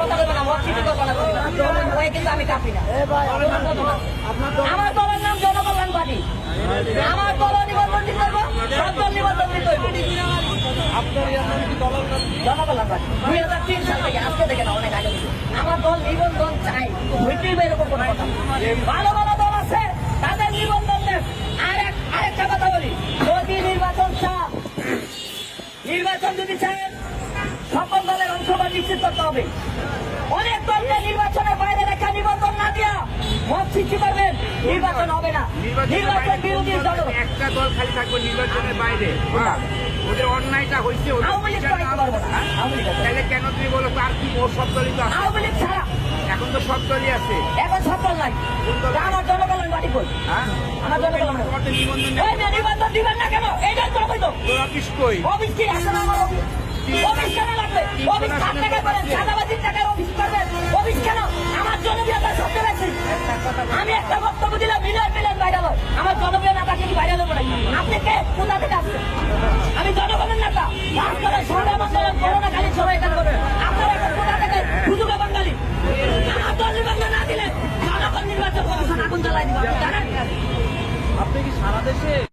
কথা বলবে না মত কিছু না। ওই কিন্তু আমি কাঁপি না। আমার দলের নাম জনকল্যাণ পার্টি। আমার দল নিবন্ধন হইব সব দল নিবন্ধন দিতে জনকল্যাণ পার্টি। দুই হাজার তিন সাল থেকে আজকে থেকে না অনেক আগে আমার দল নিবন্ধন চাই হইতেই বা এরকম কোনো কথা। ভালো ভালো দল আছে তাদের নিবন্ধন দেন। আর এক আরেকটা কথা বলি যদি নির্বাচন চান নির্বাচন যদি চান সকল নিশ্চিত করতে হবে। অনেক দলকে নির্বাচনের বাইরে রেখা নিবন্ধন না দিয়া মত সৃষ্টি করবেন। নির্বাচন হবে না। নির্বাচন বিরোধী দল। একটা দল খালি থাকবে নির্বাচনের বাইরে। ওদের অন্যায়টা হয়েছে আওয়ামী লীগ পারব না। তাহলে কেন তুমি বলো তার কি ওর সব দলই তো আওয়ামী লীগ ছাড়া। এখন তো সব দলই আছে। এখন সফল নাই। আমার জনকল্যাণ বাড়ি কই? হ্যাঁ? আমার জনকল্যাণ নিবন্ধন দিবেন না কেন? এইটাই তো অফিস কই? অফিস কি? আছে আমার অফিস অফিস কেন লাগবে অফিস কার টাকা করেন চাঁদাবাজির টাকার অফিস করবেন। কেন? আমার বেশি আমি একটা বক্তব্য দিলাম মিলিয়ন মিলিয়ন ভাইরাল আমার জনপ্রিয় নেতাকে কি ভাইরাল হবে আপনি কে? আমি জনগণের নেতা। সবাই এখানে করবেন আপনারা এখন কোথা না দিলে নির্বাচন আপনি কি সারা দেশে